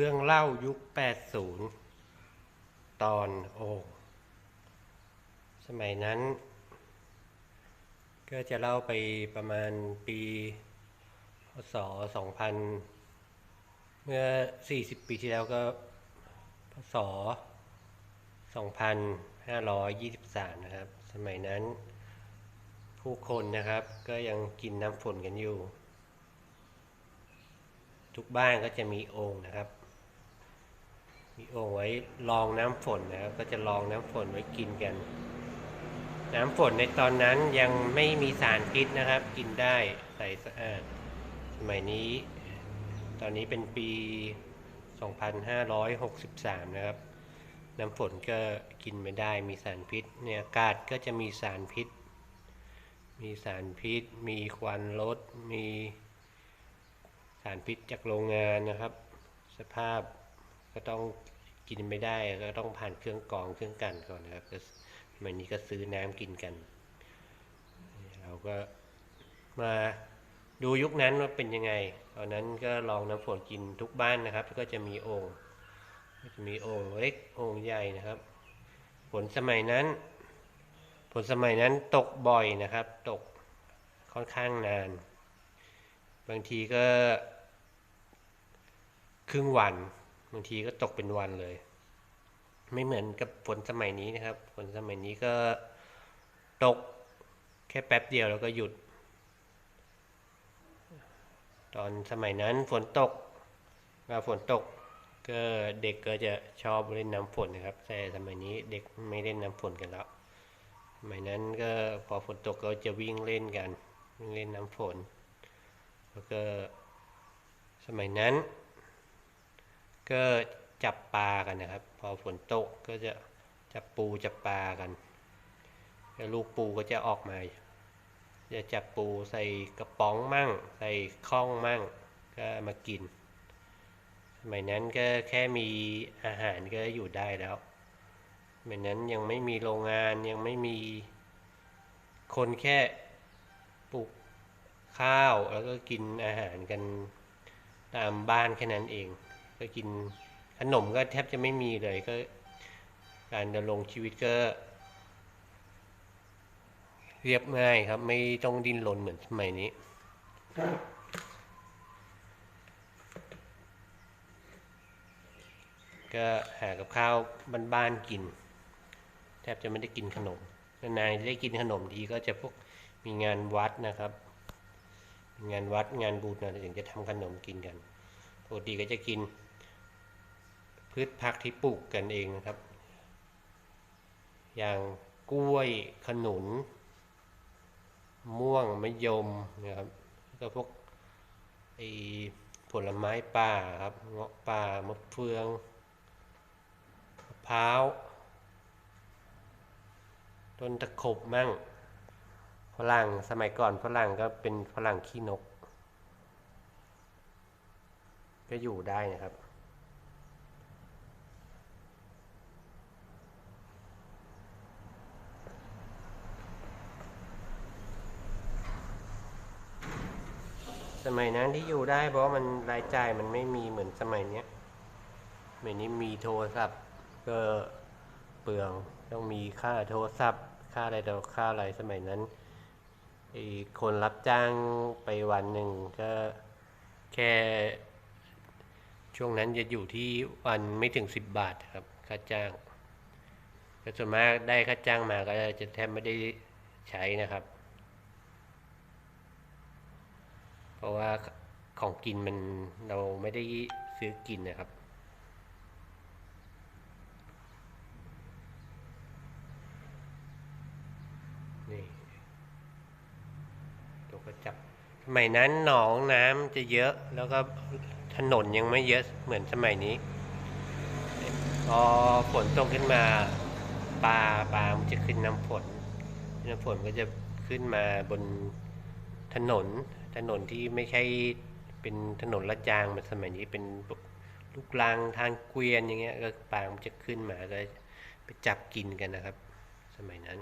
เรื่องเล่ายุค 80 ตอนโอสมัยนั้น ก็จะเล่าไปประมาณปีพศ2000 เมื่อ 40 ปีที่แล้วก็พศ2523 นะครับ สมัยนั้นผู้คนนะครับก็ยังกินน้ำฝนกันอยู่ ทุกบ้านก็จะมีโอ่งนะครับ มีโอไว้รองน้ำฝนนะครับก็จะรองน้ำฝนไว้กินกัน น้ำฝนในตอนนั้นยังไม่มีสารพิษนะครับ กินได้ใสสะอาดสมัยนี้ ตอนนี้เป็นปี 2563 นะครับ น้ำฝนก็กินไม่ได้มีสารพิษเนี่ยอากาศก็จะมีสารพิษ มีสารพิษ มีควันรถมีสารพิษจากโรงงานนะครับ สภาพ ก็ต้องกินไม่ได้ก็ต้องผ่านเครื่องกรองเครื่องกันก่อนนะครับก็สมัยนี้ก็ซื้อน้ำกินกัน เราก็มาดูยุคนั้นว่าเป็นยังไง ตอนนั้นก็ลองน้ำฝนกินทุกบ้านนะครับ ก็จะมีโอ่งก็จะมีโอ่งเล็กโอ่งใหญ่นะครับ ฝนสมัยนั้น ฝนสมัยนั้นตกบ่อยนะครับ ตกค่อนข้างนาน บางทีก็ครึ่งวัน บางทีก็ตกเป็นวันเลย ไม่เหมือนกับฝนสมัยนี้นะครับฝนสมัยนี้ก็ตกแค่แป๊บเดียวแล้วก็หยุด ตอนสมัยนั้นฝนตกเวลาฝนตกก็เด็กก็จะชอบเล่นน้ำฝนนะครับ แต่สมัยนี้เด็กไม่เล่นน้ำฝนกันแล้วสมัยนั้นก็พอฝนตกก็จะวิ่งเล่นกันวิ่งเล่นน้ำฝน แล้วก็สมัยนั้น ก็จับปลากันนะครับ พอฝนตกก็จะจับปูจับปลากันแล้วลูกปูก็จะออกมาจะจับปูใส่กระป๋องมั่ง ใส่ข้องมั่ง ก็มากิน สมัยนั้นก็แค่มีอาหารก็อยู่ได้แล้วสมัยนั้นยังไม่มีโรงงานยังไม่มีคนแค่ปลูกข้าวแล้วก็กินอาหารกันตามบ้านแค่นั้นเอง ก็กินขนมก็แทบจะไม่มีเลยก็ การดำรงชีวิตก็ เรียบง่ายครับ ไม่ต้องดิ้นรนเหมือนสมัยนี้ก็หากับข้าวบ้านๆกิน แทบจะไม่ได้กินขนมนานๆได้กินขนมทีก็จะพวกมีงานวัดนะครับ งานวัดงานบุญนะถึงจะทำขนมกินกันปกติก็จะกิน พืชผักที่ปลูกกันเองนะครับ อย่างกล้วยขนุน ม่วงมะยมนะครับก็พวกไอผลไม้ป่าครับเงาะป่ามะเฟืองมะพร้าวต้นตะขบมั่งฝรั่งสมัยก่อนฝรั่งก็เป็นฝรั่งขี้นก ก็อยู่ได้นะครับ สมัยนั้นที่อยู่ได้เพราะว่ามันรายจ่ายมันไม่มีเหมือนสมัยเนี้ยสมัยนี้มีโทรศัพท์ก็เปลืองต้องมีค่าโทรศัพท์ ค่าอะไรต่อค่าอะไรสมัยนั้นไอ้คนรับจ้างไปวันหนึ่งก็แค่ ช่วงนั้นจะอยู่ที่วันไม่ถึงสิบบาทครับค่าจ้างก็ส่วนมากได้ค่าจ้างมาก็จะแทบไม่ได้ใช้นะครับ เพราะว่าของกินมันเราไม่ได้ซื้อกินนะครับ นี่ตัวกระจับสมัยนั้นหนองน้ำจะเยอะแล้วก็ถนนยังไม่เยอะเหมือนสมัยนี้ พอฝนตกขึ้นมาปลาปลามันจะขึ้นน้ำฝนน้ำฝนก็จะขึ้นมาบน ถนนถนนที่ไม่ใช่เป็นถนนละจางมันสมัยนี้เป็นลูกรังทางเกวียนอย่างเงี้ยก็ปลามันจะขึ้นมาก็ไปจับกินกันนะครับ สมัยนั้น